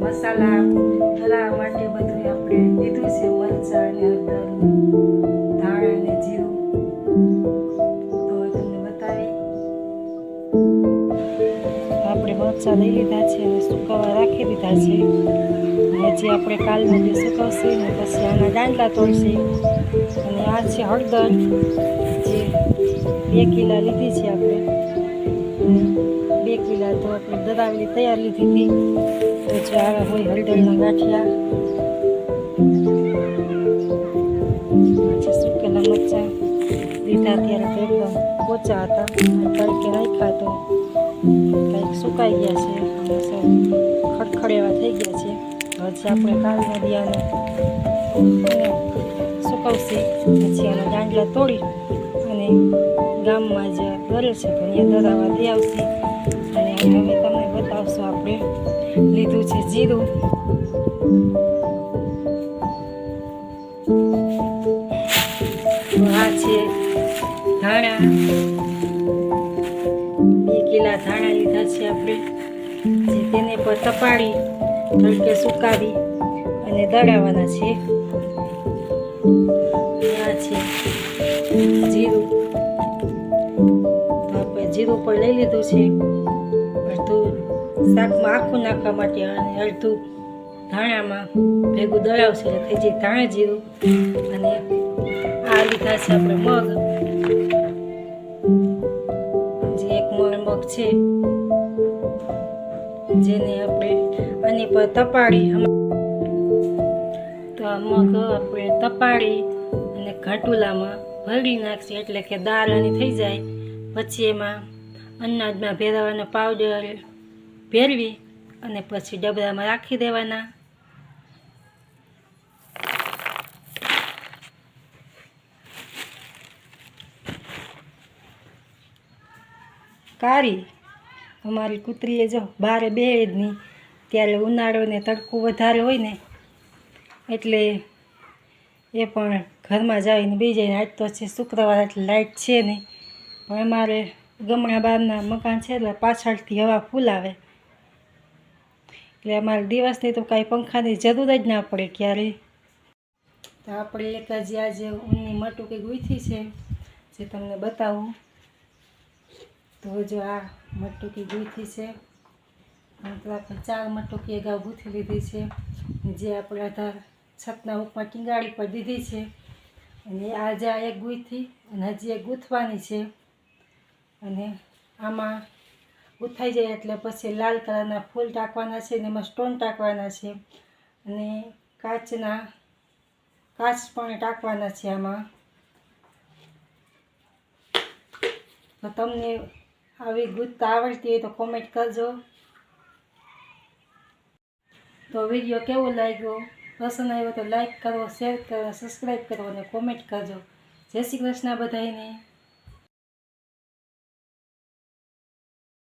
મસાલા હલાવવા માટે બધું આપણે લીધું છે, મરચાં અને હળદર, ધાણા જીરું. તો આપણે મરચાં લઈ લીધા છે અને સુકાવા રાખી દીધા છે. હજી આપણે કાલનું જે સુકવશે ને પછી આના દાંડલા તોડશે. અને આ છે હળદર, જે બે કિલા લીધી છે આપણે. આપણે દરાવેલી તૈયાર લીધી હતી. તો જો હળદરના ગાંઠિયા. સુકેલા મરચાં. લીધા ત્યારે તો એકદમ હતા. તડકે રાખ્યા તો કંઈક સુકાઈ ગયા છે. અને ખડખડ એવા થઈ ગયા છે. પછી આપણે કાલના દિયાને સુકવશે. પછી આના દાંડલા તોડી અને ગામમાં જે ઘરે છે. અહીંયા દરાવા દે આવશે. હવે તમને બતાવશું આપણે. લીધું છે જીરું. આ છે ધાણા. બે કિલા ધાણા લીધા છે આપણે. જે તેને પર તપાડી તડકે સુકાવી અને દળાવવાના છે. આ છે જીરું. જીરું પણ લઈ લીધું છે. અડધું શાકમાં આખું નાખવા માટે અને અડધું ધાણામાં ભેગું દળાવશે એટલે થઈ જાય ધાણા જીરું અને આ લીધા છે આપણે મગ. જે એક મણ મગ છે. જેને આપણે આની પર તપાડી તો મગ આપણે તપાડી અને ઘાટુલામાં ભરી નાખશે એટલે કે દાળ આની થઈ જાય. પછી એમાં અનાજમાં ભેરવવાનો પાવડર ભેરવી અને પછી ડબરામાં રાખી દેવાના. કારી અમારી કૂતરીએ જો બારે બે નહીં ત્યારે ઉનાળો ને તડકો વધારે હોય ને, એટલે એ પણ ઘરમાં જઈને બે જઈને આજ તો છે શુક્રવાર એટલે લાઇટ છે નહીં. પણ અમારે ગમણા બહારના મકાન છે એટલે પાછળથી હવા ફૂલ આવે. એટલે અમારે દિવસની તો કાંઈ પંખાની જરૂર જ ના પડે ક્યારેય તો આપણે એક હજી આજે ઊનની મટુકી ગૂંથી છે, જે તમને બતાવું. તો જો આ મટુકી ગૂંથી છે. મતલબ આપણે ચાર મટુકી અગાઉ ગૂંથી લીધી છે. જે આપણે આધાર છતના ઉપમાં ટીંગાળી પર દીધી છે. અને આજે આ એક ગૂંથી અને હજી એક ગૂંથવાની છે. અને આમાં ગૂંથાઈ જાય એટલે પછી લાલ કલરના ફૂલ ટાંકવાના છે અને એમાં સ્ટોન ટાંકવાના છે. અને કાચના કાચ પણ ટાંકવાના છે આમાં. તો તમને આવી ગુત્તા આવડતી હોય તો કોમેન્ટ કરજો. તો વીડિયો કેવો લાગ્યો? પસંદ આવ્યો તો લાઈક કરો શેર કરો સબસ્ક્રાઈબ કરો અને કોમેન્ટ કરજો. જય શ્રી કૃષ્ણ બધાને